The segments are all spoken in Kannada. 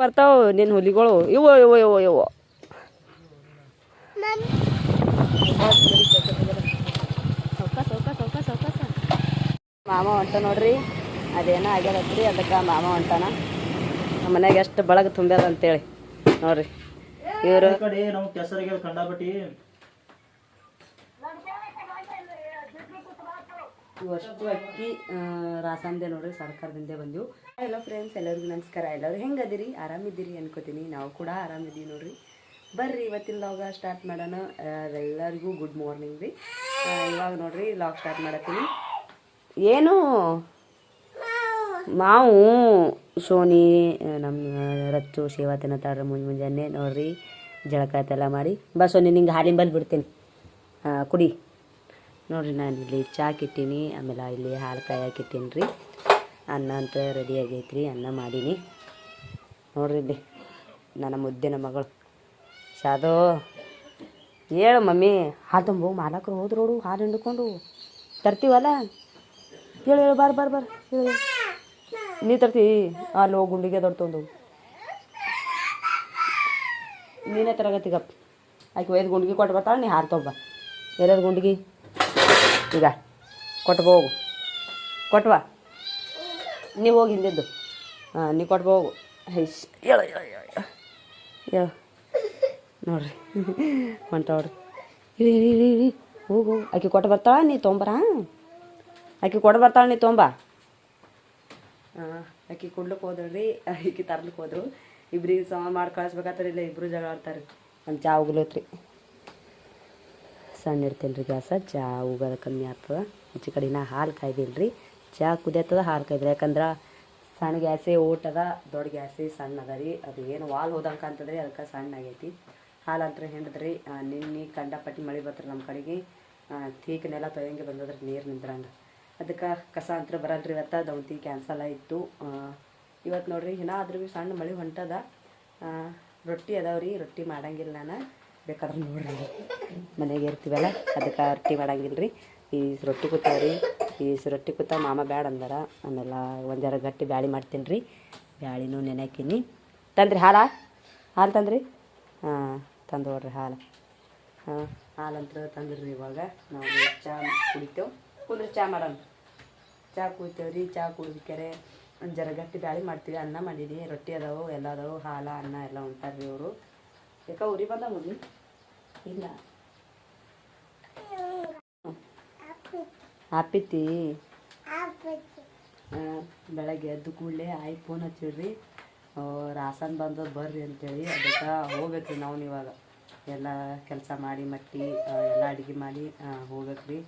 ಬರ್ತಾವ ನಿನ್ನ ಹುಲಿಗಳು. ಇವು ಇವು ಇವು ಇವು ಮಾಮ ಹೊಂಟ ನೋಡ್ರಿ ಅದೇನೋ ಆಗ್ಯದತ್ರಿ ಅದಕ್ಕೆ ಮಾಮ ಹೊಂಟಾನ. ನಮ್ಮ ಮನ್ಯಾಗ ಎಷ್ಟು ಬಳಗ ತುಂಬ್ಯದ ಅಂತೇಳಿ ನೋಡ್ರಿ. ಇವರು ಇವಷ್ಟು ಕಡೆ ನಾವು ಕೆಸರಿಗೆ ಕಂಡಾಪಟ್ಟಿ ಅಷ್ಟು ಅಕ್ಕಿ ರಾಸಂದೆ ನೋಡ್ರಿ ಸರ್ಕಾರದಿಂದ ಬಂದೆವು. ಹಲೋ ಫ್ರೆಂಡ್ಸ್ ಎಲ್ಲರಿಗೂ ನಮಸ್ಕಾರ. ಎಲ್ಲರೂ ಹೆಂಗದಿರಿ? ಆರಾಮಿದ್ದೀರಿ ಅನ್ಕೋತೀನಿ. ನಾವು ಕೂಡ ಆರಾಮಿದ್ದೀವಿ ನೋಡ್ರಿ. ಬರ್ರಿ, ಇವತ್ತಿನ ಲಾಗ ಸ್ಟಾರ್ಟ್ ಮಾಡೋಣ. ಎಲ್ಲರಿಗೂ ಗುಡ್ ಮಾರ್ನಿಂಗ್ ರೀ. ಇವಾಗ ನೋಡ್ರಿ ಲಾಗ್ ಸ್ಟಾರ್ಟ್ ಮಾಡತ್ತೀನಿ. ಏನು? ಮಾವು ಸೋನಿ ನಮ್ಮ ರಚ್ಚು ಸೇವಾ ತಿನ್ನತ್ತಾರ ಮುಂಜ್ ಮುಂಜಾನೆ ನೋಡ್ರಿ ಜಳಕಾಯ್ತೆಲ್ಲ ಮಾಡಿ ಬಾ ಸೋನಿ ನಿಂಗೆ ಹಾಲಿನ ಬಲ್ ಬಿಡ್ತೀನಿ. ಕುಡಿ. ನೋಡ್ರಿ, ನಾನು ಇಲ್ಲಿ ಚಾಕ್ ಇಟ್ಟೀನಿ ಆಮೇಲೆ ಇಲ್ಲಿ ಹಾಲು ಕಾಯಕ್ಕೆ ಇಟ್ಟೀನಿ ರೀ ಅನ್ನ ಅಂತ ರೆಡಿ ಆಗೈತ್ರಿ ಅನ್ನ ಮಾಡೀನಿ. ನೋಡ್ರಿ ನನ್ನ ಮುದ್ದಿನ ಮಗಳು. ಶಾದೋ ಹೇಳು ಮಮ್ಮಿ, ಹಾಲು ತುಂಬ ಮಾಲಕರು ಹೋದ್ರು ನೋಡು, ಹಾಲು ಹಿಂಡ್ಕೊಂಡು. ತರ್ತೀವಲ್ಲ? ಹೇಳು ಹೇಳು, ಬಾರ್ ಬಾರ್ ಬಾರ್, ಹೇಳು ನೀ ತರ್ತಿ ಅಲ್ಲಿ ಹೋಗಿ ಗುಂಡಿಗೆ ದೊಡ್ಡ ತೊಂದು. ನೀನೇ ತರಗತಿಗಪ್ಪ ಆಕೆ ಒಯ್ದು ಗುಂಡಿಗೆ ಕೊಟ್ಟು ಬರ್ತಾಳೆ, ನೀ ಹಾಲು ತೊಗೊಬ ಎಲ್ಲರ ಗುಂಡಿಗೆ? ಈಗ ಕೊಟ್ಟು ಹೋಗು. ಕೊಟ್ವಾ ನೀವು ಹೋಗಿ ಹಿಂದಿದ್ದು. ಹಾಂ ನೀವು ಕೊಟ್ಟು ಹೋಗು. ಹೇಳ ಹೇಳ ನೋಡ್ರಿ. ಹೊಂಟವ್ರಿ ಇಳಿ ಇಳಿ ಇಳಿ ಇಳಿ. ಹೋಗು ಆಕೆ ಕೊಟ್ಟು ಬರ್ತಾಳ, ನೀ ತೊಂಬರ? ಆಕೆ ಕೊಟ್ಟು ಬರ್ತಾಳ, ನೀ ತೊಂಬ? ಆಕೆ ಕೊಡ್ಲಿಕ್ಕೆ ಹೋದ್ರಿ ಆಕೆ ತರ್ಲಿಕ್ಕೆ ಹೋದ್ರು. ಇಬ್ರಿಗೆ ಸಮ ಮಾಡಿ ಕಳಿಸ್ಬೇಕಾದ್ರೆ ಇಲ್ಲ ಇಬ್ರು ಜಗಳ ಆಡ್ತಾರೆ. ನಮ್ಮ ಚಾ ಉಗ್ಲತ್ರಿ. ಸಣ್ಣ ಇರ್ತೇನೆ ರೀ ಗ್ಯಾಸ, ಚಾ ಉಗೋದು ಕಮ್ಮಿ ಆಗ್ತದೆ. ಹೆಚ್ಚು ಕಡೆ ನಾ ಹಾಲು ಕಾಯ್ದಿಲ್ಲ ರೀ ಚಾ ಕುದಿಯತ್ತದ ಕಾಯ್ದಿಲ್ಲ ಯಾಕಂದ್ರೆ ಸಣ್ಣ ಗ್ಯಾಸೇ, ಓಟದ, ದೊಡ್ಡ ಗ್ಯಾಸೇ, ಸಣ್ಣ ಅದ ರೀ. ಅದು ಏನು ವಾಲ್ ಹೋದಂಗೆ ಅಂತಂದ್ರೆ ಅದಕ್ಕೆ ಸಣ್ಣ ಆಗೈತಿ ಹಾಲು ಅಂತ ಹಿಂಡಿದ್ರಿ ನಿನ್ನೆ ಕಂಡಪಟ್ಟಿ ಮಳೆ ಬರ್ತಾರೆ ನಮ್ಮ ಕಡೆಗೆ. ತೀಕ್ ನೆಲ ತೊಯ್ಯಂಗೆ ಬಂದದ್ರಿ, ನೀರು ನಿಂದ್ರಂಗೆ. ಅದಕ್ಕೆ ಕಸ ಅಂತ ಬರಲ್ರಿ ಇವತ್ತು, ದೌಂತಿ ಕ್ಯಾನ್ಸಲ್ ಆಯಿತು. ಇವತ್ತು ನೋಡ್ರಿ ಇನ್ನ ಆದ್ರೂ ಭೀ ಸಣ್ಣ ಮಳೆ ಹೊಂಟದ. ರೊಟ್ಟಿ ಅದಾವ್ರಿ ರೊಟ್ಟಿ ಮಾಡಂಗಿಲ್ಲ ನಾನು. ಬೇಕಾದ್ರೆ ನೋಡ್ರಿ. ಮನೆಗೆ ಇರ್ತೀವಲ್ಲ, ಅದಕ್ಕೆ ರೊಟ್ಟಿ ಮಾಡಂಗಿಲ್ಲ ರೀ ಈ ರೊಟ್ಟಿ ಕೂತಾವ್ರಿ ಈ ರೊಟ್ಟಿ ಕೂತ ಮಾಮ ಬ್ಯಾಡ ಅಂದಾರ. ಆಮೇಲೆ ಒಂದು ಗಟ್ಟಿ ಬ್ಯಾಳಿ ಮಾಡ್ತೀನಿ ರೀ. ಬ್ಯಾಳಿನೂ ನೆನೆಕಿನಿ. ತಂದ್ರಿ ಹಾಲ? ಹಾಲು ತಂದ್ರಿ? ಹಾಂ, ತಂದು ನೋಡ್ರಿ ಹಾಲು. ಹಾಂ ಹಾಲಂತ್ರ ತಂದ್ರಿ ಇವಾಗ. ನಾವು ಚಾ ಕುಡಿತೇವೆ. ಕುಂದ್ರೆ ಚಹಾ ಮಾಡೋಣ. ಚಾ ಕುಡಿತೇವೆ ರೀ. ಚಾ ಕುಡಿದ್ಕೆರೆ ಒಂದು ಜರ ಗಟ್ಟಿ ಬ್ಯಾಳಿ ಮಾಡ್ತೀವಿ. ಅನ್ನ ಮಾಡಿದಿ ರೊಟ್ಟಿ ಅದಾವು, ಎಲ್ಲ ಅದಾವು. ಹಾಲು, ಅನ್ನ ಎಲ್ಲ ಉಂಟಾರ ರೀ ಅವರು ಯಾಕೆ ಉರಿ ಬಂದ ಇಲ್ಲ. ಹಾಪಿತಿ ಬೆಳಗ್ಗೆ ಎದ್ದು ಕೂಡಲೇ ಆಯ್ ಫೋನ್ ಹಚ್ಚಿಡ್ರಿ. ರಾಸನ್ ಬಂದದ ಬರ್ರಿ ಅಂತೇಳಿ ಅದಕ್ಕೆ ಹೋಗ್ಬೇಕ್ರಿ ನಾವು ಇವಾಗ ಎಲ್ಲ ಕೆಲಸ ಮಾಡಿ ಮಟ್ಟಿ ಎಲ್ಲ ಅಡುಗೆ ಮಾಡಿ ಹೋಗ್ಬೇಕ್ರಿ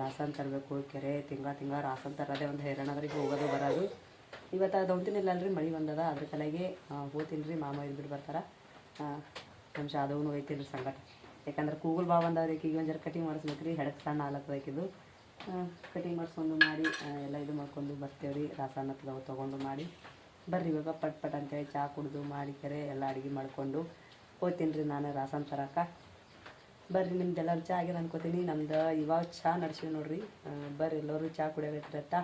ರಾಸನ್ ತರಬೇಕು ಕೆರೆ ತಿಂಗಳ ತಿಂಗಳ ರಾಸನ್ ತರೋದೇ ಒಂದು ಹೈರಾಣ ಅದ್ರಿ ಹೋಗೋದು ಬರೋದು. ಇವತ್ತು ಅದು ಹೊಂತಿನಿಲ್ಲಲ್ರಿ ಮಳೆ ಬಂದದ. ಅದ್ರ ಕಲೆಗೆ ಹೋಗ್ತೀನಿ ರೀ ಮಾಮ ಇದ್ಬಿಟ್ಟು ಬರ್ತಾರ. ನಮ್ಮ ಶಾದವನು ಒಯ್ತೀನಿ ರೀ ಸಂಗಟ. ಯಾಕಂದ್ರೆ ಕೂಗಲ್ ಬಾ ಬಂದವ್ರಿ ಈಗ ಒಂದು ಜರ ಕಟಿಂಗ್ ಮಾಡಿಸ್ಬೇಕು ರೀ ಹೆಡಕ್ ಸಣ್ಣ ಹಾಲತ್ತಬೇಕಿದು ಕಟಿಂಗ್ ಮಾಡಿಸ್ಕೊಂಡು ಮಾಡಿ ಎಲ್ಲ ಇದು ಮಾಡ್ಕೊಂಡು ಬರ್ತೇವೆ ರೀ ರಾಸಾಯನ ತೊಗೊಂಡು ಮಾಡಿ. ಬರ್ರಿ ಇವಾಗ, ಪಟ್ ಪಟ್ ಅಂತೇಳಿ ಚಹಾ ಕುಡಿದು ಮಾಡಿ ಕೆರೆ, ಎಲ್ಲ ಅಡುಗೆ ಮಾಡಿಕೊಂಡು ಹೋಗ್ತೀನಿ ರೀ ನಾನು ರಾಸನ್ ತರಕ. ಬರ್ರಿ ನಿಮ್ದೆಲ್ಲರೂ ಚಹಾ ಆಗ್ಯದ ಅನ್ಕೋತೀನಿ. ನಮ್ದು ಇವಾಗ ಚಹಾ ನಡ್ಸಿವಿ ನೋಡ್ರಿ. ಬರ್ರಿ, ಎಲ್ಲರೂ ಚಹಾ ಕುಡಿಯೋಗೈತ್ರತ್ತ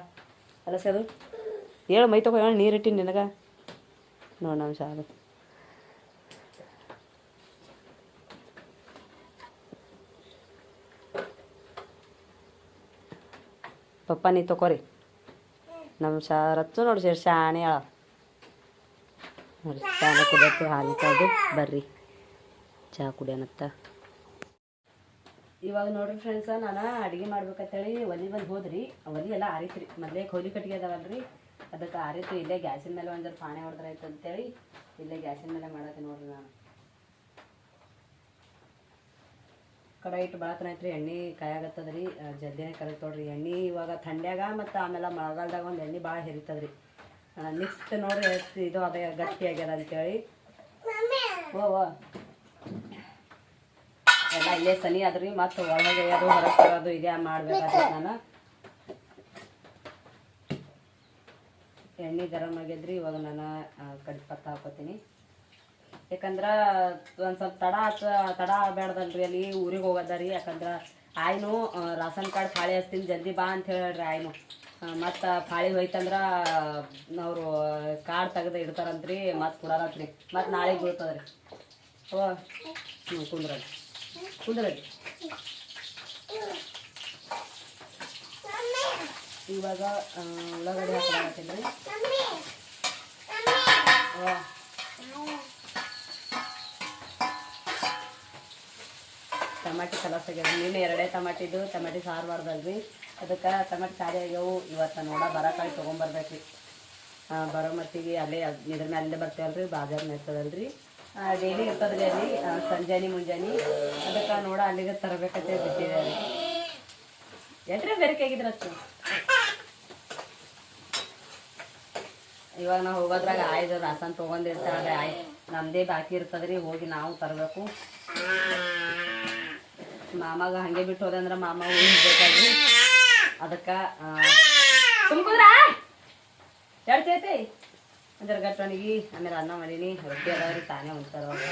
ಅಲ್ಲ ಸರ್, ಹೇಳು ಮೈ ತಗೋ, ಹೇಳು ನೀರಿಟ್ಟಿನಿ ನಿನಗೆ. ನೋಡಿ ನಮ್ಮ ಪಪ್ಪ ನೀ ತಗೋರಿ ನಮ್ಮ ಶಾ ರಚ್ಚು ನೋಡಿ ಸೇರಿ ಶಾಣೆ ಅಳ ನೋಡಿ ಶಾಣೆ ಕುಡಿಯತ್ತೆ, ಹಾಲು ಕಾಯ್ದು ಬರ್ರಿ. ಚಹಾ ಕುಡಿಯೋಣತ್ತ ಇವಾಗ ನೋಡ್ರಿ ಫ್ರೆಂಡ್ಸ ನಾನು ಅಡುಗೆ ಮಾಡ್ಬೇಕಂತೇಳಿ ಒಲಿ ಬಂದು ಹೋದ್ರಿ. ಒಲಿ ಎಲ್ಲ ಆರಿತ್ರಿ. ಮೊದಲೇ ಕೋಲಿ ಕಟ್ಟಿಗೆ ಅದಾವಲ್ರಿ. ಅದಕ್ಕೆ ಆರಿತು, ಇಲ್ಲೇ ಗ್ಯಾಸಿನ ಮೇಲೆ ಒಂದು ಪಾಣೆ ಹೊಡೆದ್ರಾಯ್ತು ಅಂತೇಳಿ, ಇಲ್ಲೇ ಗ್ಯಾಸಿನ ಮೇಲೆ ಮಾಡತ್ತೆ ನೋಡ್ರಿ ನಾನು. ಕಡೆ ಇಟ್ಟು ಭಾಳ ಐತ್ರಿ, ಎಣ್ಣೆ ಕಾಯಾಗತ್ತದ ರೀ ಜಲ್ದಿನೇ ಕರೆಕ್ಟ್ ನೋಡ್ರಿ ಎಣ್ಣೆ ಇವಾಗ ಥಂಡ್ಯಾಗ ಮತ್ತು ಆಮೇಲೆ ಮಳೆಗಾಲದಾಗ ಒಂದು ಎಣ್ಣೆ ಭಾಳ ಹೆರಿತದ್ರಿ. ನೆಕ್ಸ್ಟ್ ನೋಡ್ರಿ ಇದು ಅದೇ, ಗಟ್ಟಿ ಆಗ್ಯದ ಅಂತೇಳಿ. ಓ ಓ. ಎಲ್ಲ ಇಲ್ಲೇ ಸನಿ ಅದ್ರಿ ಮತ್ತು ಒಳಗೆ ಅದು ಹೊರಗೆ ತರೋದು ಇದೇ ನಾನು. ಎಣ್ಣೆ ಗರಮ್ ಆಗ್ಯದ್ರಿ, ಇವಾಗ ನಾನು ಕಡಿಪತ್ತ ಹಾಕೋತೀನಿ. ಯಾಕಂದ್ರೆ ಒಂದು ಸ್ವಲ್ಪ ತಡ ಆತ, ತಡ ಆಗ್ಬೇಡ್ದಲ್ರಿ ಅಲ್ಲಿ ಊರಿಗೆ ಹೋಗೋದ ರೀ ಯಾಕಂದ್ರೆ ಆಯ್ನು ರಾಸನ್ ಕಾರ್ಡ್ ಫಾಳಿ ಹಚ್ತೀನಿ, ಜಲ್ದಿ ಬಾ ಅಂತ ಹೇಳ್ರಿ ಆಯ್ನು. ಮತ್ತು ಫಾಳಿ ಹೋಯ್ತಂದ್ರೆ ಅವರು ಕಾರ್ಡ್ ತೆಗೆದು ಇಡ್ತಾರಂತ್ರಿ, ಮತ್ತು ಕುಡಾರತ್ರಿ ಮತ್ತು ನಾಳೆ ಬೀಳ್ತದ್ರಿ. ಓ ಹ್ಞೂ ಕುಂದ್ರಿ ಕುಂದ್ರಡಿ ಇವಾಗ ಉಳ್ಳಾಗಡ್ಡೆ ಮಾಡ್ತೀನಿ ರೀ ಓ ಟಮಾಟಿ ಕಲಸಾಗ್ಯಾವ ನೀನು ಎರಡೇ ಟಮಾಟಿದು ಟಮಾಟಿ ಸಾರು ಮಾಡ್ದಲ್ರಿ. ಅದಕ್ಕೆ ಟಮಾಟಿ ಸಾರಿ ಆಗ್ಯಾವು. ಇವತ್ತು ನೋಡ ತೊಗೊಂಬರ್ಬೇಕು ರೀ ಬರೋ ಮಟ್ಟಿಗೆ ಅಲ್ಲೇ ಇದ್ರ ಮೇಲೆ ಅಲ್ಲೇ ಬರ್ತೇವಲ್ರಿ, ಬಾಜಾರ್ ಇರ್ತದಲ್ರಿ. ಡೈಲಿ ಇರ್ತದ್ರಿ ಅಲ್ಲಿ ಸಂಜಾನಿ ಮುಂಜಾನೆ. ಅದಕ್ಕೆ ನೋಡ ಅಲ್ಲಿಗೆ ತರಬೇಕಂತ ಬಿಟ್ಟಿದೆ ರೀ ಎಲ್ರಿ ಬೇರೆ ಆಗಿದ್ರ ಇವಾಗ ನಾವು ಹೋಗೋದ್ರಾಗ ಆಯ್ದು ರಾಸನ್ ತೊಗೊಂಡಿರ್ತಾರೆ ಆಯ್ ನಮ್ಮದೇ ಬಾಕಿ ಇರ್ತದ್ರಿ, ಹೋಗಿ ನಾವು ತರಬೇಕು. ಮಾಮಾಗ ಹಂಗೆ ಬಿಟ್ಟು ಹೋದೆ ಅಂದ್ರೆ ಮಾಮ ಊಹಿಸ್ಬೇಕಾದ್ರಿ ಅದಕ್ಕೆ ಸುಮ್ಕುದ್ರ ಹೇಳ್ತೈತಿ ಅಂದ್ರೆ ಗಟ್ಟಣಿಗೆ ಆಮೇಲೆ ಅನ್ನ ಮಾಡೀನಿ. ರೊಟ್ಟಿ ಅದಾವ್ರಿ ತಾನೇ ಉಣ್ತಾರ ಅವ್ರು.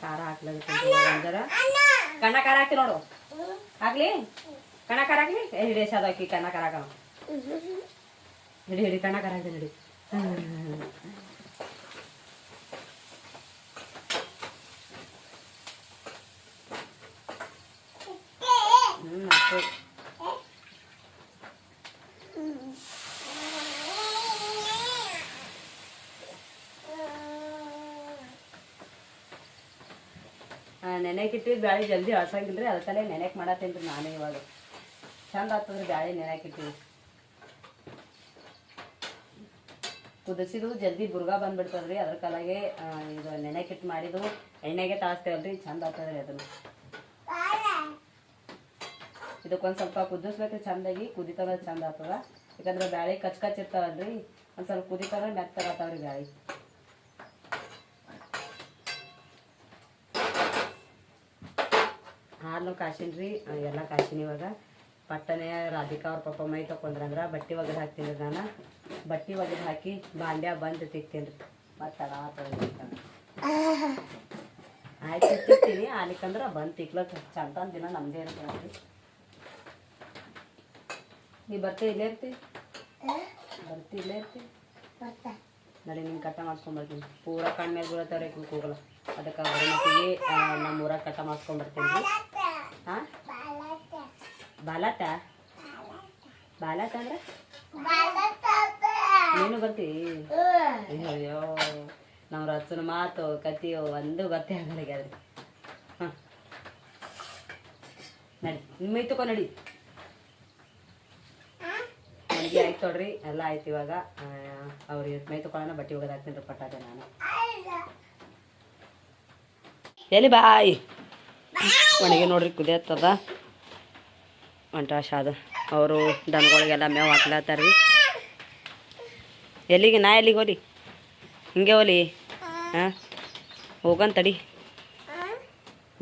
ಖಾರ ಹಾಕ್ಲಾಗತ್ತಂದ್ರ ಕಣ್ಣ ಖಾರ ಹಾಕ್ತಿ ನೋಡು. ಹಾಕ್ಲಿ? ಕಣ್ಣ ಖಾರ ಹಾಕ್ಲಿ? ಏ ಹಿಡಿ ಎಷ್ಟ್ ಅದಾಕಿ, ಕಣ್ಣ ಖಾರ ಹಾಕವ ಹಿಡಿ ಹಿಡಿ ಕಣ್ಣ ಇದೆ. ಹಿಡಿ ಅಷ್ಟೇ ನೆನೆಕಿಟ್ಟು ಬ್ಯಾಳಿ ಜಲ್ದಿ ಅಳ್ಸಂಗಿಲ್ರಿ ಅದಕ್ಕಲ್ಲೇ ನೆನೆಕ್ ಮಾಡತ್ತೇನ್ರಿ ನಾನೇ ಇವಾಗ. ಚಂದ ಆಗ್ತದ್ರಿ ಬ್ಯಾಳಿ ನೆನೆಕಿಟ್ಟು ಕುದಿಸಿದು ಜಲ್ದಿ ಬುರ್ಗ ಬಂದ್ಬಿಡ್ತದ್ರಿ. ಅದ್ರ ಕಲಾಗೆ ಇದು ನೆನೆಕಿಟ್ಟು ಮಾಡಿದ್ದು. ಎಣ್ಣೆಗೆ ತಾಸ್ತೇವಲ್ರಿ ಚಂದ ಆಗ್ತದ್ರಿ ಅದನ್ನು. ಇದಕ್ಕೊಂದು ಸ್ವಲ್ಪ ಕುದಿಸ್ಬೇಕ್ರಿ ಚಂದಾಗಿ. ಕುದಿತಂದ್ರೆ ಚಂದ ಆಗ್ತದ. ಯಾಕಂದ್ರೆ ಬ್ಯಾಳಿ ಕಚ್ ಕಚ್ ಇರ್ತಾವಲ್ರಿ. ಒಂದು ಸ್ವಲ್ಪ ಕುದಿತಂದ್ರೆ ಮೆತ್ತಗಾತಾವ್ರಿ ಬ್ಯಾಳಿ. ಹಾಲು ಕಾಸಿನ್ರಿ ಎಲ್ಲ ಕಾಸಿನ ಇವಾಗ. ಪಟ್ಟನೆ ರಾಧಿಕಾ ಅವ್ರ ಪಪ್ಪ ಮೈ ತಕೊಂಡ್ರಂದ್ರ ಬಟ್ಟೆ ಒಗೆದು ಹಾಕ್ತೀನಿ ನಾನು. ಬಟ್ಟೆ ಒಗೆದು ಹಾಕಿ ಬಾಂಡ್ಯ ಬಂದು ತಿಕ್ತೀನಿ ರೀ. ಮತ್ತೆ ಆಯ್ತು ತಿಕ್ತೀನಿ. ಆಲಿಕಂದ್ರೆ ಬಂದು ತಿಕ್ಲಕ್ಕ ಚಂದ ದಿನ ನಮ್ಮದೇ ಇರ್ತದೆ ನೀ ಬರ್ತೀ ಇಲ್ಲೇ ಇರ್ತಿ? ಬರ್ತಿ ಇಲ್ಲೇ ಇರ್ತಿ? ನಡಿ ನಿಂಗೆ ಕಟ್ಟ ಮಾಡ್ಕೊಂಡ್ಬರ್ತೀನಿ ಪೂರ ಕಣ್ಣು ಮೇಲೆ ಬೀಳತ್ತವ್ರೆ ಕೂಗಲ್ಲ ಅದಕ್ಕೆ ನಮ್ಮ ಊರಾಗ ಕಟ್ಟ ಮಾಡ್ಕೊಂಡ್ಬರ್ತೀನಿ ಹಾಂ? ಬಾಲತ ಬಾಲಾಟ ಅಂದ್ರೆ? ನೀನು ಬರ್ತಿ ಅಯ್ಯೋ ನಾವು ರಚನ ಮಾತು ಕತಿಯೋ ಒಂದು ಗೊತ್ತೇ ಆಗಲಾಗ್ಯದ್ರಿ ಹಾಂ. ನಡಿ ನಿಮ್ಮ ತಗೋ ನಡಿ. ಅಡುಗೆ ಆಯ್ತು ನೋಡ್ರಿ ಎಲ್ಲ ಆಯ್ತು ಇವಾಗ. ಅವ್ರಿಗೆ ಮೈ ತಗೊಳ್ಳೋಣ ಬಟ್ಟೆ ಹೋಗೋದು ಹಾಕ್ತೀನಿ ಪಟ್ಟಾಟೆ ನಾನು. ಎಲ್ಲಿ ಬಾಯ್. ಒಣಗಿ ನೋಡ್ರಿ ಕುದಿಯತ್ತದ. ಒಂಟ ಶಾದ ಅವರು ದನಗಳಿಗೆಲ್ಲ ಮೇವು ಹಾಕ್ಲತ್ತಾರ ರೀ. ಎಲ್ಲಿಗೆ? ನಾ ಎಲ್ಲಿಗೆ ಹೋಲಿ ಹಿಂಗೆ ಹೋಲಿ ಹಾಂ? ಹೋಗಂತಡಿ ತಡಿ.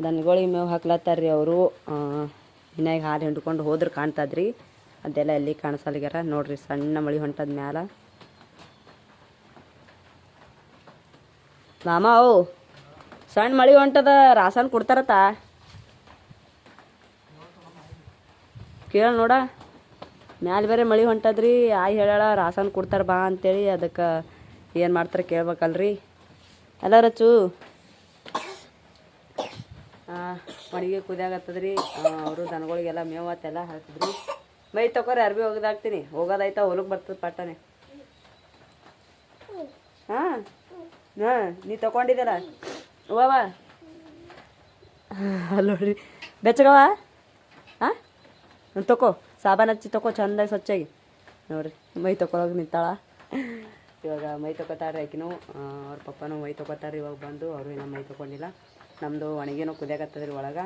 ದನಗಳಿಗೆ ಮೇವು ಹಾಕ್ಲತ್ತಾರ ರೀ ಅವರು. ಮನ್ಯಾಗ ಹಾಲು ಹಿಂಡ್ಕೊಂಡು ಹೋದ್ರೆ ಕಾಣ್ತದ್ರಿ ಅದೆಲ್ಲ ಎಲ್ಲಿ ಕಾಣಿಸಲ್ಗ್ಯಾರ? ನೋಡ್ರಿ, ಸಣ್ಣ ಮಳಿ ಹೊಂಟದ ಮ್ಯಾಲ. ಮಾಮ, ಅವು ಸಣ್ಣ ಮಳಿ ಹೊಂಟದ, ರಾಸನ್ ಕೊಡ್ತಾರತ್ತ ಕೇಳ ನೋಡ. ಮ್ಯಾಲೆ ಬೇರೆ ಮಳೆ ಹೊಂಟದ್ರಿ, ಆಯ್ ಹೇಳಾಳ ರಾಸನ್ ಕೊಡ್ತಾರ ಬಾ ಅಂತೇಳಿ ಅದಕ್ಕೆ ಏನು ಮಾಡ್ತಾರೆ ಕೇಳ್ಬೇಕಲ್ರಿ. ಅಲ್ಲ ರಚು ಮಡಿಗೆ ಕುದಿಯಾಗತ್ತದ್ರಿ ಅವರು ದನಗಳಿಗೆಲ್ಲ ಮೇವತ್ತೆಲ್ಲ ಹಾಕಿದ್ರಿ. ಮೈ ತಗೋರಿ ಅರ್ಬಿ ಹೋಗೋದಾಗ್ತೀನಿ ಹೋಗೋದಾಯ್ತಾ ಹೊಲಕ್ಕೆ ಬರ್ತದೆ ಪಟ್ಟನೆ ಹಾಂ ಹಾಂ, ನೀ ತಗೊಂಡಿದ್ದಲ್ಲ ಅವ್ವ ಅಲ್ಲ ನೋಡ್ರಿ. ಬೆಚ್ಚಗವ ಹಾಂ ತಗೋ ಸಾಬಾನು ಹಚ್ಚಿ ತಕೋ ಚಂದಾಗಿ ಸ್ವಚ್ಛಾಗಿ. ನೋಡ್ರಿ ಮೈ ತಗೊಳಗೆ ನಿಂತಾಳ. ಇವಾಗ ಮೈ ತಗೋತಾರ್ರಿ ಆಕಿನೂ. ಅವ್ರ ಪಪ್ಪನೂ ಮೈ ತಗೋತಾರೆ ಇವಾಗ ಬಂದು. ಅವರು ಇನ್ನೂ ಮೈ ತಕೊಂಡಿಲ್ಲ. ನಮ್ಮದು ಒಣಗಿನೂ ಕುದಿಯಾಕತ್ತದ್ರಿ ಒಳಗೆ.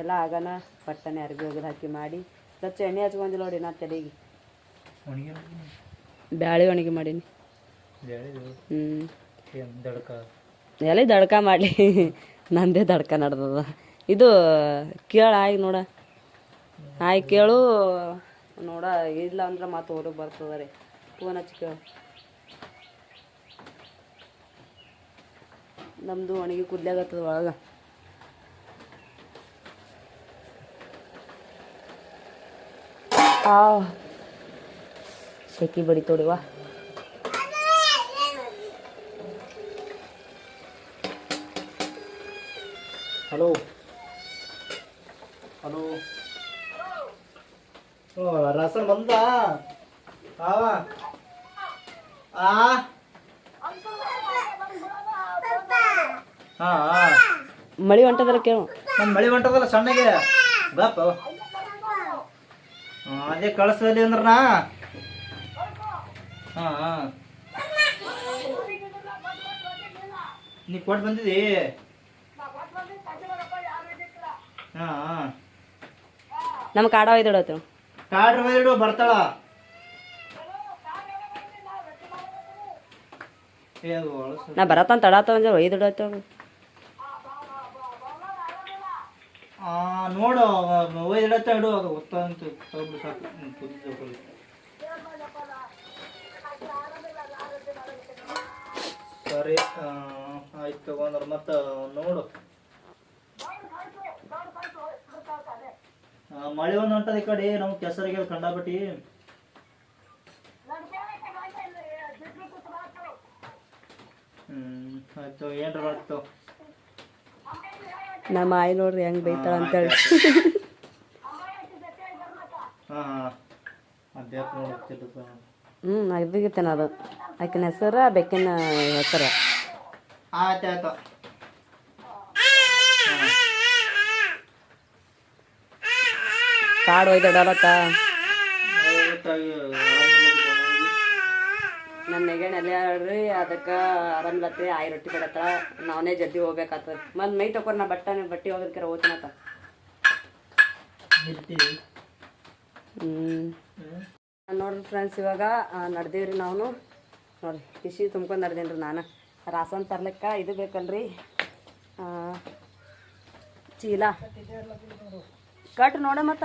ಎಲ್ಲ ಆಗನ ಪಟ್ಟನೆ ಅರ್ಬಿ ಹೋಗಿ ಹಾಕಿ ಮಾಡಿ. ಸ್ವಚ್ಛ ಎಣ್ಣೆ ಹಚ್ಕೊಂಡಿಲ್ಲ ನೋಡಿ ನಾ ತಲೆಗೆ. ಬ್ಯಾಳಿ ಒಣಗಿ ಮಾಡೀನಿ. ಹ್ಞೂ ದಡ್ಕ? ಎಲ್ಲಿ ದಡ್ಕ ಮಾಡಲಿ. ನಂದೇ ದಡ್ಕ ನಡ್ದದ. ಇದು ಕೇಳ ಆಗಿ ನೋಡ. ಆಯ್ ಕೇಳು. ನೋಡ, ಇಲ್ಲ ಅಂದ್ರೆ ಮತ್ತೆ ಹೊರಗೆ ಬರ್ತದ ರೀ. ಫೋನ್ ಹಚ್ಚಿ ಕೇಳು. ನಮ್ಮದು ಒಣಗಿ ಕುದ್ಲಾಗತ್ತದ ಒಳಗೆ. ಆ ಶೆಕಿ ಬಡಿ ವಾ. ಹಲೋ. ಹಲೋ. ಓ ರಸನ್ ಬಂದ? ಮಳಿ ಹೊಂಟದಲ್ಲ ಕೇಳು. ನಮ್ಮ ಮಳಿ ಹೊಂಟದಲ್ಲ ಸಣ್ಣಗೆ. ಗಪ್ಪ ಹಾ, ಅದೇ ಕಳಿಸಲಿ ಅಂದ್ರ ನಾ ಹಾ. ನೀ ಕೊಟ್ಟು ಬಂದಿದಿ ಹಾ ಹಾ. ನಮ್ಮ ಕಾಡ ಒಯ್ದಿಡತ್ತು ಕಾಡ್ರ ಮೇಲೆ ಬರ್ತಾಳ. ನಾ ಬರತ್ತಾನ ತಡಾತ ಅಂದ್ರೆ ಒಯ್ದಿಡತ್ತ ಆ ನೋಡು ಒಯ್ದಿಡತ್ತ ಇಡು ಅದು ಗೊತ್ತಂತ ತಗೊಂಡು ಸಾಕು. ಹ್ಮ್, ಸರಿ ಆಯ್ತು ತಗೊಂಡ್ರ ಮತ್ತ ನೋಡು. ಮಳೆ ಒಂದು ಹೊಂಟದ ಈ ಕಡೆ ನಮ್ ಕೆಸರಿಗೆ ಕಂಡಾಬಟ್ಟಿ ಹ್ಮ್ ಆಯ್ತು ಏನ್ರ ನಮ್ಮ ಆಯ್ ನೋಡ್ರಿ ಹೆಂಗ್ ಬೈತಾಳ ಅಂತೇಳಿ. ಹಾ ಹ್ಮ್ ನೋಡ್ತಿಲ್ಲ ಅದಿಗಿತ್ತೇನ ಅದು ಆಕಿನ ಹೆಸರ ಬೆಕ್ಕಿನ ಹೆಸರ. ಆಯ್ತು ಆಯ್ತು ಕಾಡು ಒಯ್ದಿಡಲತ್ತ ನಮ್ಮ ಎಲ್ಲ ಹೇಳ್ರಿ ಅದಕ್ಕೆ ಆರಾಮ್ಲತ್ತಿ ಆಯಿ ರೊಟ್ಟಿ ಕೊಡತ್ತ ನಾವೇ ಜಲ್ದಿ ಹೋಗ್ಬೇಕಾಗ್ತದೆ ಮತ್ತು ಮೈ ತಕೊರ್ ನಾ ಬಟ್ಟೆ ಬಟ್ಟೆ ಹೋಗೋದಕ್ಕೆ ಹೋಗ್ತೀನತ್ತ ಹ್ಞೂ ನೋಡ್ರಿ ಫ್ರೆಂಡ್ಸ್ ಇವಾಗ ನಡ್ದೇವ್ರಿ ನಾವು ನೋಡ್ರಿ ಕಿಶಿ ತುಂಬ್ಕೊಂಡು ನಡ್ದೇನಿ ರೀ ನಾನು. ರಾಸನ್ ತರ್ಲಿಕ್ಕ ಇದು ಬೇಕಲ್ರಿ ಚೀಲ. ಕಟ್ ನೋಡ ಮತ್ತ.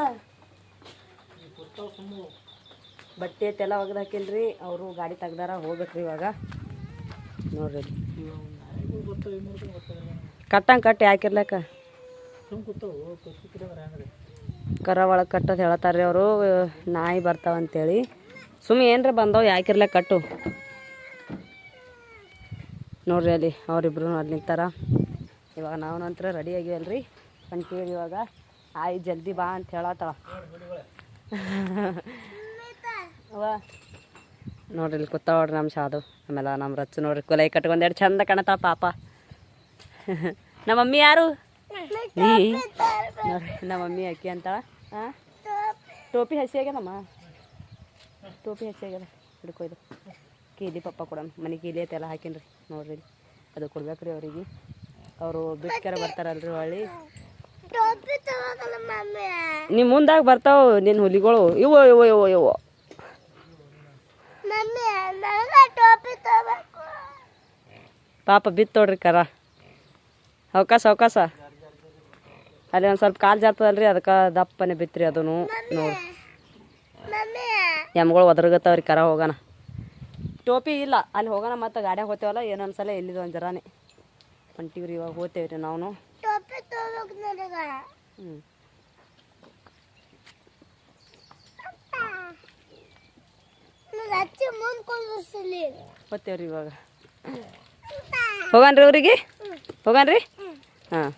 ಬಟ್ಟೆ ತೆಲ ಒಗ್ದು ಹಾಕಿಲ್ರಿ ಅವರು ಗಾಡಿ ತೆಗ್ದಾರ ಹೋಗ್ಬೇಕ್ರಿ ಇವಾಗ. ನೋಡ್ರಿ. ಕಟ್ಟಂಗೆ ಕಟ್ಟಿ ಹಾಕಿರ್ಲಕ್ಕ. ಕರ ಒಳಗೆ ಕಟ್ಟೋದು ಹೇಳ್ತಾರೆ ಅವರು ನಾಯಿ ಬರ್ತಾವ ಅಂತೇಳಿ. ಸುಮ್ಮನೆ ಏನರ ಬಂದವು ಯಾಕಿರ್ಲ ಕಟ್ಟು. ನೋಡ್ರಿ ಅಲ್ಲಿ ಅವರಿಬ್ರು ಅಲ್ಲಿ ನಿಂತಾರ. ಇವಾಗ ನಾವು ನಂತರ ರೆಡಿ ಆಗಿವಲ್ರಿ. ಹೊಂಟೀವಿ ಇವಾಗ. ಆಯ್ ಜಲ್ದಿ ಬಾ ಅಂತ ಹೇಳತ್ತಾಳ ನೋಡ್ರಿ ಇಲ್ಲಿ ಕೂತಾವ ನೋಡ್ರಿ ನಮ್ಮ ಶಾದು ಆಮೇಲೆ ನಮ್ಮ ರಚ್ಚು ನೋಡ್ರಿ ಕೊಲೆ ಕಟ್ಕೊಂಡು ಎರಡು ಚಂದ ಕಾಣತ್ತ ಪಾಪ. ನಮ್ಮ ಮಮ್ಮಿ ಯಾರು? ನೀ. ನೋಡ್ರಿ ನಮ್ಮ ಮಮ್ಮಿ ಅಕ್ಕಿ ಅಂತಾಳ. ಹಾಂ ಟೋಪಿ ಹಸಿ ಆಗ್ಯದಮ್ಮ? ಟೋಪಿ ಹಸಿ ಆಗ್ಯದ. ಹಿಡ್ಕೊಯ್ದು ಕೀಲಿ ಪಪ್ಪ ಕೊಡೋಣ ಮನೆ ಕೀಲಿ ಐತೆಲ್ಲ ಹಾಕಿನ್ರಿ. ನೋಡ್ರಿ. ಅದು ಕೊಡ್ಬೇಕ್ರಿ ಅವರಿಗೆ. ಅವರು ಬಿಟ್ಕರ ಬರ್ತಾರಲ್ರಿ ಹೊಳ್ಳಿ. ನಿಮ್ಮ ಮುಂದಾಗ ಬರ್ತಾವ ನಿನ್ನ ಹುಲಿಗಳು. ಇವು ಇವು ಇವು ಇವು. ಪಾಪ ಬಿತ್ತು ನೋಡ್ರಿ ಕರ. ಅವಕಾಶ ಅವಕಾಶ. ಅಲ್ಲಿ ಒಂದು ಸ್ವಲ್ಪ ಕಾಲು ಜಾರ್ತದಲ್ರಿ ಅದಕ್ಕೆ ದಪ್ಪನೆ ಬಿತ್ರಿ ಅದನ್ನು ನೋಡಿ ಎಮ್ಗಳು ಒದರ್ಗತ್ತವ್ರಿ ಕರ ಹೋಗೋಣ. ಟೋಪಿ ಇಲ್ಲ ಅಲ್ಲಿ ಹೋಗೋಣ ಮತ್ತೆ ಗಾಡ್ಯಾಗ ಹೋಗ್ತೇವಲ್ಲ ಏನೊಂದ್ಸಲ ಎಲ್ಲಿದ್ದು ಎಲ್ಲಿದು ಒಂದು ಜರಾನೆ. ಹೊಂಟಿವ್ರಿ ಇವಾಗ ಹೋಗ್ತೇವ್ರಿ ನಾವು ಹ್ಞೂ ಹೋಗ್ತೇವ್ರಿ ಇವಾಗ. ಹೋಗನ್ರಿ ಅವ್ರಿಗೆ ಹೋಗನ್ರಿ? ಹಾಂ.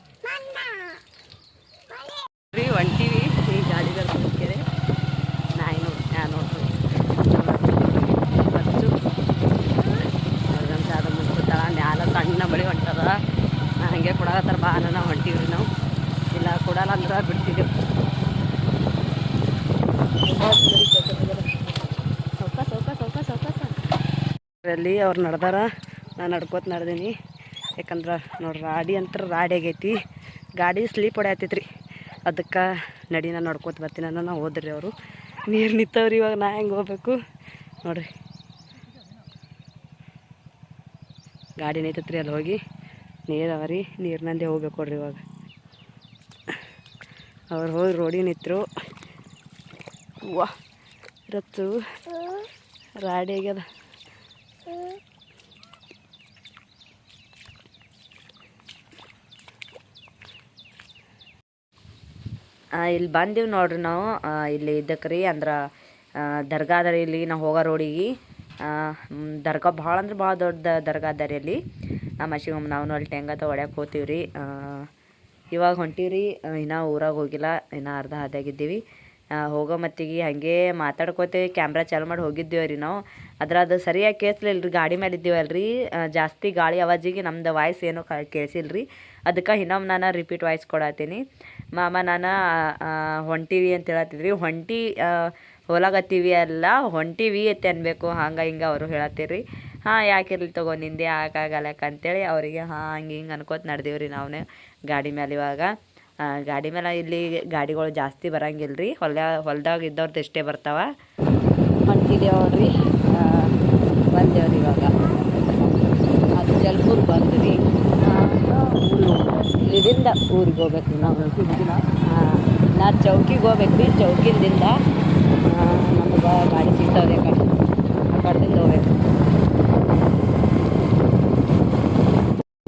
ರೀ ಟಿವಿ ಈ ಗಾಡಿ ಬರ್ತಾರೆ ನಾಯಿ ನೋಡಿ ಯಾ ನೋಡ್ರಿ ಖರ್ಚು ಅದು ಮುಂದ್ಕೊತಾಳ ಮ್ಯಾಲ ಸಣ್ಣ ಬಳಿ ಹೊಂಟದ ಹಾಗೆ ಕೊಡಕತ್ತಾರ ಬಾ ನಾವು ಹೊಂಟೀವ್ರಿ ನಾವು ಇಲ್ಲ ಕೊಡಲ್ಲ ಅಂದ್ರೆ ಬಿಡ್ತಿದ್ದೆವು ಸೌಕಾಸ ಸೌಕಾಸ ಸೌಕಾಸ ಸೌಕಾಸ ಅಲ್ಲಿ ಅವ್ರು ನಡ್ದಾರ. ನಾನು ನಡ್ಕೋತ ನಡ್ದೀನಿ. ಯಾಕಂದ್ರೆ ನೋಡ್ರಿ ರಾಡಿ ಅಂತ ರಾಡಿ ಆಗೈತಿ. ಗಾಡಿ ಸ್ಲೀಪ್ ಹೊಡೆಯತ್ತೈತ್ರಿ ಅದಕ್ಕೆ ನಡಿ ನಾನು ನಡ್ಕೋತ ಬರ್ತೀನಿ ಅನ್ನೋ ನಾವು ಹೋದ್ರಿ ಅವರು. ನೀರು ನಿಂತವ್ರಿ ಇವಾಗ, ನಾ ಹೆಂಗೆ ಹೋಗ್ಬೇಕು? ನೋಡ್ರಿ. ಗಾಡಿ ನೈತತ್ರಿ ಅಲ್ಲಿ ಹೋಗಿ. ನೀರು ಅವ ರೀ. ನೀರಿನಂದೇ ಹೋಗ್ಬೇಕು ನೋಡ್ರಿ ಇವಾಗ. ಅವ್ರು ಹೋಗಿ ರೋಡಿ ನಿಂತರು. ವಾ, ರತ್ತು. ರಾಡಿ ಆಗ್ಯದ. ಇಲ್ಲಿ ಬಂದೀವಿ ನೋಡ್ರಿ ನಾವು. ಇಲ್ಲಿ ಇದ್ದಕ್ರಿ ಅಂದ್ರೆ ದರ್ಗಾದರಿ ಇಲ್ಲಿ ನಾವು ಹೋಗೋ ರೋಡಿಗೆ ದರ್ಗಾ ಭಾಳ ಅಂದ್ರೆ ಭಾಳ ದೊಡ್ಡ ದರ್ಗಾ ಅದರಿ ಇಲ್ಲಿ ನಮ್ಮ ಅಶಿವಮ್ಮ ನಾವು ಅಲ್ಲಿ ಟೆಂಗತ ಹೊಡ್ಯಾಕೆ ಹೋತೀವ್ರಿ ರೀ ಇವಾಗ ಹೊಂಟೀವಿ ರೀ ಇನ್ನೂ ಊರಾಗ ಹೋಗಿಲ್ಲ. ಇನ್ನೂ ಅರ್ಧ ಹಾದಾಗಿದ್ದೀವಿ ಹೋಗೋ ಮತ್ತಿಗೆ ಹಾಗೆ ಮಾತಾಡ್ಕೋತೆ ಕ್ಯಾಮ್ರಾ ಚಾಲು ಮಾಡಿ ಹೋಗಿದ್ದೇವೆ ರೀ ನಾವು. ಅದ್ರ ಅದು ಸರಿಯಾಗಿ ಕೇಳಿಸ್ಲಿಲ್ಲ ರೀ ಗಾಡಿ ಮೇಲೆ ಇದ್ದೀವಲ್ಲ ರೀ ಜಾಸ್ತಿ ಗಾಳಿ ಅವಾಜಿಗೆ ನಮ್ದು ವಾಯ್ಸ್ ಏನೂ ಕೇಳಿಸಿಲ್ಲ ರೀ ಅದಕ್ಕೆ ಇನ್ನೊಮ್ಮೆ ನಾನು ರಿಪೀಟ್ ವಾಯ್ಸ್ ಕೊಡತ್ತೀನಿ ಮಾಮ ನಾನು ಹೊಂಟಿವಿ ಅಂತ ಹೇಳತ್ತಿದ್ರಿ ಹೊಂಟಿ ಹೊಲಗತ್ತೀವಿ ಅಲ್ಲ ಹೊಂಟೀವಿ ಅಂತ ಅನ್ಬೇಕು. ಹಂಗೆ ಹಿಂಗೆ ಅವರು ಹೇಳತ್ತೀರಿ ಹಾಂ, ಯಾಕಿರ್ಲಿ ತಗೋ ನಿಂದೆ ಆಗಾಗಲ್ಲಕ ಅಂತೇಳಿ ಅವರಿಗೆ ಹಾಂ, ಹಂಗೆ ಹಿಂಗೆ ಅನ್ಕೋತ ನಡೆದೀವ್ರಿ ನಾವೇ ಗಾಡಿ ಮೇಲೆ ಇವಾಗ ಗಾಡಿ ಮೇಲೆ ಇಲ್ಲಿ ಗಾಡಿಗಳು ಜಾಸ್ತಿ ಬರಂಗಿಲ್ಲ ರೀ ಹೊಲ ಹೊಲ್ದಾಗ ಇದ್ದವ್ರದ್ದು ಎಷ್ಟೇ ಬರ್ತಾವ. ಹೊಂಟಿದೇವ್ರಿ ಬಂದೇವ್ರಿ ಇವಾಗ. ಅದು ಜಲ್ಪೂರ್ ಬಂದ್ರಿ. ಇಲ್ಲಿಂದ ಊರಿಗೆ ಹೋಗ್ಬೇಕು ನಾವು. ನಾ ಚೌಕಿಗೆ ಹೋಗ್ಬೇಕು ರೀ ಚೌಕಿಂದ ನಮ್ಗೆ ಗಾಡಿ ಸಿಗ್ತಾವ್ರಿ ಆ ಕಡೆ. ಆ ಹೋಗ್ಬೇಕು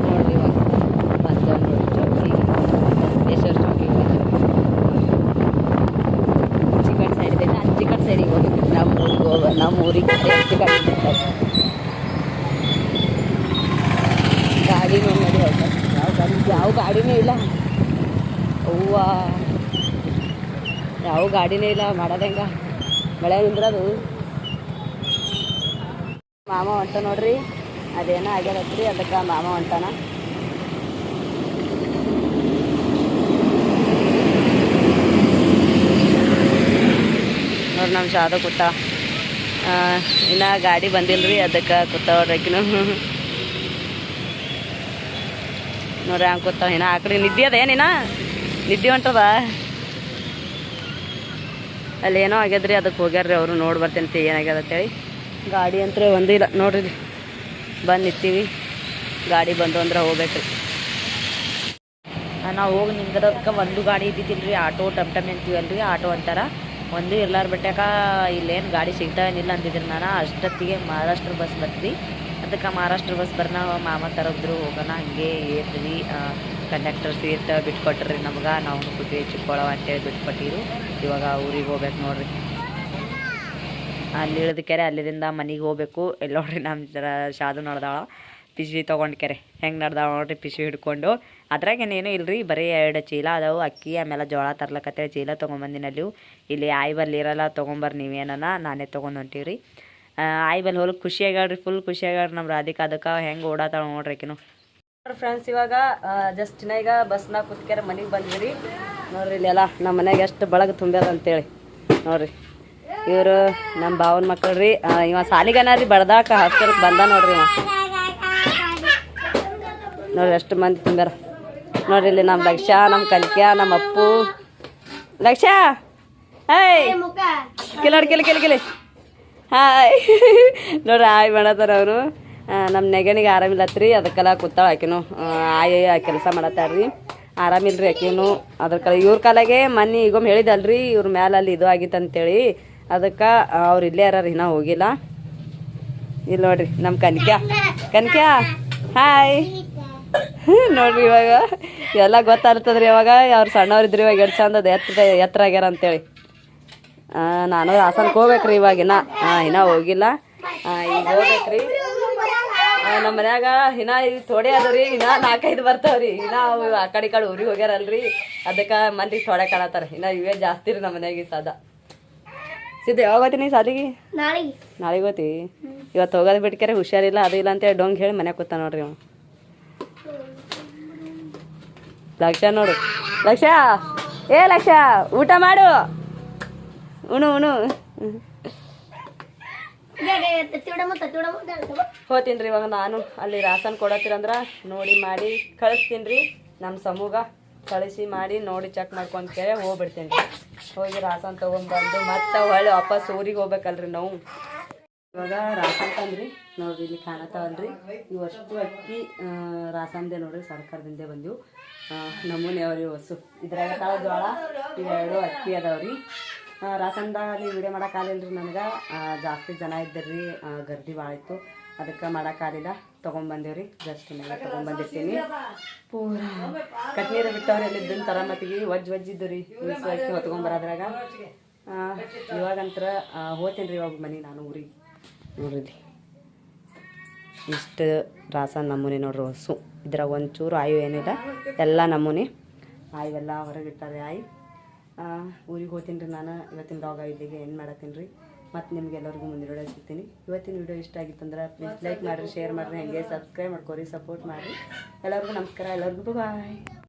ನೋಡ್ರಿ ಇವಾಗ ಬಂದ ನೋಡಿ ಚೌಕಿಗೆ ಬಸವೇಶ್ವರ ಚೌಕಿಗೆ ಚಿಕನ್ ಸೈಡ್ ಇದೆ ನಾನು ಚಿಕನ್ ಸೈಡಿಗೆ ಹೋಗ್ಬೇಕು ನಮ್ಮ ಊರಿಗೆ ಹೋಗ ನಮ್ಮ ಊರಿಗೆ ಚಿಕನ್ ಗಾಡಿ ನೋಡಿ ಯಾವ ಗಾಡಿ ಯಾವ ಗಾಡಿನೇ ಇಲ್ಲ ಅವ್ವ ಯಾವ ಗಾಡಿನೇ ಇಲ್ಲ, ಮಾಡೋದು ಹೆಂಗೆ? ಮಳೆ ನಿಂದ್ರದು. ಮಾಮ ಹೊಂಟ ನೋಡ್ರಿ. ಅದೇನೋ ಆಗ್ಯಾರತ್ರಿ ಅದಕ್ಕೆ ಮಾಮ ಹೊಂಟಾನ. ನೋಡ್ರಿ ನಮ್ಮ ಶಾದ ಕೂತ. ಇನ್ನು ಗಾಡಿ ಬಂದಿಲ್ರಿ, ಅದಕ್ಕೆ ಕೂತಾವ್ರಕಿನ. ನೋಡ್ರಿ ಹಂಗೆ ಕೂತಾವ ಇನ್ನ ಆ ಕಡೆ ನಿದ್ದೆ ಅದೇನಿನ ನಿದ್ದೆ ಹೊಂಟದ? ಅಲ್ಲಿ ಏನೋ ಆಗ್ಯದ್ರಿ, ಅದಕ್ಕೆ ಹೋಗ್ಯಾರ್ರಿ ಅವರು, ನೋಡಿ ಬರ್ತೇನೆ ಏನಾಗ್ಯದ ಅಂತೇಳಿ. ಗಾಡಿ ಅಂತೂ ಒಂದಿಲ್ಲ ಇಲ್ಲ, ನೋಡ್ರಿ ಬಂದು ನಿಂತೀವಿ. ಗಾಡಿ ಬಂದು ಅಂದ್ರೆ ಹೋಗ್ಬೇಕ್ರಿ. ನಾವು ಹೋಗಿ ನಿಂದ್ರದಕ್ಕೆ ಒಂದು ಗಾಡಿ ಇದ್ದಿದ್ದಿಲ್ಲ ಆಟೋ ಟಮ್ ಟಮ್ ಅಂತೀವಲ್ರಿ, ಆಟೋ ಅಂತಾರ. ಒಂದು ಇರ್ಲಾರ ಬಿಟ್ಟಾಕ ಇಲ್ಲೇನು ಗಾಡಿ ಸಿಗ್ತಾವೇನಿಲ್ಲ ಅಂತಿದ್ರಿ ನಾನು. ಅಷ್ಟೊತ್ತಿಗೆ ಮಹಾರಾಷ್ಟ್ರ ಬಸ್ ಬರ್ತೀವಿ ಅದಕ್ಕೆ ಮಹಾರಾಷ್ಟ್ರ ಬಸ್ ಬರ್ನ ಮಾಮ ತರದ್ರು ಹೋಗೋಣ, ಹಂಗೆ ಏರ್ತೀವಿ ಕಂಡಕ್ಟರ್ ಸೀಟ್ ಬಿಟ್ಕೊಟ್ರಿ ನಮ್ಗೆ ನಾವು ಕೂತೀವಿ ಚಿಕ್ಕೊಳವ ಅಂತೇಳಿ ಬಿಟ್ಕೊಟ್ಟಿರು. ಇವಾಗ ಊರಿಗೆ ಹೋಗ್ಬೇಕು ನೋಡ್ರಿ. ಅಲ್ಲಿ ಇಳಿದ ಕೆರೆ ಅಲ್ಲಿಂದ ಮನೆಗೆ ಹೋಗ್ಬೇಕು. ಎಲ್ಲ ನೋಡ್ರಿ ನಮ್ಮ ಜರ ಶಾದು ನಡ್ದಾಳ. ಪಿಶಿ ತೊಗೊಂಡು ಕೆರೆ. ಹೆಂಗೆ ನಡ್ದಾಳ ನೋಡ್ರಿ ಪಿಶಿ ಹಿಡ್ಕೊಂಡು. ಅದ್ರಾಗೇನೇನು ಇಲ್ರಿ, ಬರೀ ಎರಡು ಚೀಲ ಅದಾವು. ಅಕ್ಕಿ, ಆಮೇಲೆ ಜೋಳ ತರ್ಲಕತ್ತೇಳಿ ಚೀಲ ತೊಗೊಂಬಂದಿನಲ್ಲಿ ಇಲ್ಲಿ ಆಯ್ ಬಲ್ಲಿ ಇರಲ್ಲ ತೊಗೊಂಬರ್ರಿ ನೀವೇನ ನಾನೇ ತೊಗೊಂಡು ಹೊಂಟೀವಿ ಆಯ್ ಬಲ್ಲಿ ಹೊಲಕ್ಕೆ ಫುಲ್ ಖುಷಿ ಆಗ್ಯಾಳ್ರಿ ನಮ್ಮ ರಾಧಿಕಾ ಅದಕ್ಕೆ ಹೆಂಗೆ ಓಡಾತಾಳ ನೋಡ್ರಿ ಆಕಿನೂ. ಫ್ರೆಂಡ್ಸ್ ಇವಾಗ ಜಸ್ಟ್ ಈಗ ಬಸ್ನಾಗ ಕುತ್ಕ್ಯಾರ ಮನೆಗೆ ಬಂದಿರಿ ನೋಡ್ರಿ ಇಲ್ಲೆಲ್ಲ ನಮ್ಮ ಮನೆಗೆ ಎಷ್ಟು ಬಳಗ ತುಂಬ್ಯದ ಅಂತೇಳಿ. ನೋಡ್ರಿ. ಇವರು ನಮ್ಮ ಭಾವನ ಮಕ್ಕಳು ರೀ. ಇವ ಸಾಲಿಗನ ರೀ, ಬಡ್ದಾಕ ಹಾಸ್ಟೆಲ್ಗೆ ಬಂದ ನೋಡ್ರಿ ಇವ. ನೋಡ್ರಿ ಎಷ್ಟು ಮಂದಿ ತುಂಬ್ಯಾರ. ನೋಡ್ರಿ ಇಲ್ಲಿ ನಮ್ಮ ಲಕ್ಷ ನಮ್ಮ ಕಲ್ಕ್ಯ ನಮ್ಮ ಅಪ್ಪು. ಲಕ್ಷ ಹಾಯ್! ಕಿಲೋಡ್ ಕಿಲಿ ಕಿಲಿ ಕಿಲಿ. ಹಾಯ್. ನೋಡ್ರಿ, ಹಾಯ್ ಮಾಡತ್ತಾರ ಅವರು. ನಮ್ಮ ನೆಗಣಿಗೆ ಆರಾಮಿಲ್ಲತ್ರಿ ಅದಕ್ಕೆಲ್ಲ ಕೂತಾಳ ಆಕಿನು. ಆ, ಕೆಲಸ ಮಾಡತ್ತಾರ್ರಿ. ಆರಾಮಿಲ್ರಿ ಆಕಿನೂ. ಅದ್ರ ಕಲ ಇವ್ರ ಕಾಲಾಗೆ ಮನೆ ಈಗೊಮ್ಮೆ ಹೇಳಿದಲ್ರಿ ಇವ್ರ ಮ್ಯಾಲೆ ಅಲ್ಲಿ ಇದು ಆಗಿತ್ತು ಅಂತೇಳಿ ಅದಕ್ಕೆ ಅವ್ರು ಇಲ್ಲೇ ಯಾರು ಇನ್ನೂ ಹೋಗಿಲ್ಲ. ಇಲ್ಲಿ ನೋಡ್ರಿ ನಮ್ಮ ಕನ್ಕ್ಯಾ ಕನ್ಕ್ಯಾ ಹಾಯ್. ನೋಡ್ರಿ ಇವಾಗ. ಎಲ್ಲ ಗೊತ್ತಾಗ್ತದ್ರಿ ಇವಾಗ ಅವ್ರು ಸಣ್ಣವ್ರಿದ್ರಿ ಇವಾಗ ಎಷ್ಟು ಚಂದ ಎತ್ತದ ಎತ್ತರ ಆಗ್ಯಾರ ಅಂತೇಳಿ. ನಾನು ಹಾಸನಕ್ಕೆ ಹೋಗ್ಬೇಕ್ರಿ ಇವಾಗಿನ ಹಾಂ ಇನ್ನೂ ಹೋಗಿಲ್ಲ. ಈಗ ಹೋಗ್ಬೇಕ್ರಿ. ನಮ್ಮ ಮನ್ಯಾಗ ಹಿನ ಈಗ ಥೋಡೆ ಅದಾವ್ರಿ ಇನ್ನ ನಾಲ್ಕೈದು ಬರ್ತಾವ್ರಿ. ಇನ್ನ ಅವು ಆ ಕಡೆ ಕಡೆ ಊರಿಗೆ ಹೋಗ್ಯಾರಲ್ರಿ. ಅದಕ್ಕೆ ಮಂದಿ ಥೋಡೆ ಕಾಣತ್ತಾರ ಇನ್ನ ಇವೇ ಜಾಸ್ತಿ ರೀ ನಮ್ಮ ಮನ್ಯಾಗ ಸಾದ ಸದ. ಸಿದ್ಧ ಯಾವಾಗ ಹೋಗ್ತೀನಿ ಸಾಲಿಗೆ? ನಾಳೆಗೆ. ಹೋತಿ ಇವತ್ತು ಹೋಗೋದು ಬಿಟ್ಕರೆ ಹುಷಾರಿಲ್ಲ ಅದು ಇಲ್ಲ ಅಂತೇಳಿ ಡೊಂಗ್ ಹೇಳಿ ಮನ್ಯಾಗ ಕೂತ ನೋಡ್ರಿ ಅವ್ನು ಲಕ್ಷ ನೋಡು. ಲಕ್ಷ! ಏ ಲಕ್ಷ ಊಟ ಮಾಡು. ಉಣು ಉಣು. ತತ್ತಿಡಮ ತತ್ತಿಡಮ ಹೋತೀನಿ ರೀ ಇವಾಗ ನಾನು. ಅಲ್ಲಿ ರಾಸನ್ ಕೊಡತ್ತೀರಂದ್ರ ನೋಡಿ ಮಾಡಿ, ಕಳಿಸ್ತೀನ್ರಿ ನಮ್ಮ ಸಮೂಹ. ಕಳಿಸಿ ಮಾಡಿ, ನೋಡಿ ಚೆಕ್ ಮಾಡ್ಕೊಂಡು ಕೇಳಿ ಹೋಗ್ಬಿಡ್ತೀನಿ. ಹೋಗಿ ರಾಸನ್ ತೊಗೊಂಡ್ಬಂದು ಮತ್ತೆ ಹೊಳ್ಳಿ ವಾಪಸ್ ಊರಿಗೆ ಹೋಗ್ಬೇಕಲ್ರಿ ನಾವು. ಇವಾಗ ರಾಸನ್ ತಂದ್ರಿ. ನೋಡ್ರಿ ಇಲ್ಲಿ ಕಾಣತಾವಲ್ರಿ ಇವಷ್ಟು ಅಕ್ಕಿ ರಾಸನ್ದೇ ನೋಡ್ರಿ ಸರ್ಕಾರದಿಂದ ಬಂದಿವು. ನಮೂನೆ ಅವ್ರಿ ಹೊಸು. ಇದ್ರಾಗ ತಾಳ ಜೋಳ ಇವೆರಡು ಅಕ್ಕಿ ಅದಾವ್ರಿ. ಅಲ್ಲಿ ವಿಡಿಯೋ ಮಾಡೋಕ್ಕಾಗಲಿಲ್ಲ ರೀ ನನಗೆ. ಜಾಸ್ತಿ ಜನ ಇದ್ದರ್ರಿ. ಗರ್ದಿ ಭಾಳ ಇತ್ತು. ಅದಕ್ಕೆ ಮಾಡೋಕ್ಕಾಗಲಿಲ್ಲ ತೊಗೊಂಬಂದೇವ್ರಿ ಜಸ್ಟ್ ಮೇಲೆ ತೊಗೊಂಬಂದಿರ್ತೀನಿ ಪೂರ ಕಟ್ನೀರು ಬಿಟ್ಟವ್ರು ಎಲ್ಲಿದ್ದು ತರ ಮತ್ತಿಗೆ ವಜ್ ವಜ್ಜಿದ್ದು ರೀ ಹಾಕಿ ಹೊತ್ಕೊಂಬರೋದ್ರಾಗ ಇವಾಗಂತರ ಹೋಗ್ತೀನಿ ರೀ ಇವಾಗ ಮನೆ ನಾನು ಊರಿಗೆ. ನೋಡ್ರಿ. ಇಷ್ಟು ರಾಸ ನಮೂನೆ ನೋಡ್ರಿ ಹೊಸು. ಇದ್ರಾಗ ಒಂಚೂರು ಆಯು ಏನಿಲ್ಲ. ಎಲ್ಲ ನಮೂನಿ ಆಯುವೆಲ್ಲ ಹೊರಗಿಟ್ಟಾರೆ ಆಯಿ. ಊರಿಗೆ ಹೋಗ್ತೀನಿ ರೀ ನಾನು. ಇವತ್ತಿನ ಡಾಗ ಇಲ್ಲಿಗೆ ಏನು ಮಾಡತ್ತೀನಿ ರೀ? ಮತ್ತು ನಿಮ್ಗೆ ಎಲ್ಲರಿಗೂ ಮುಂದಿನ ವಿಡಿಯೋ ಸಿಗ್ತೀನಿ. ಇವತ್ತಿನ ವಿಡಿಯೋ ಇಷ್ಟ ಆಗಿತ್ತಂದ್ರೆ ಪ್ಲೀಸ್ ಲೈಕ್ ಮಾಡಿರಿ ಶೇರ್ ಮಾಡಿರಿ, ಹಾಗೆ ಸಬ್ಸ್ಕ್ರೈಬ್ ಮಾಡ್ಕೊರಿ ಸಪೋರ್ಟ್ ಮಾಡಿರಿ. ಎಲ್ಲರಿಗೂ ನಮಸ್ಕಾರ, ಎಲ್ಲರಿಗೂ ಬಾಯ್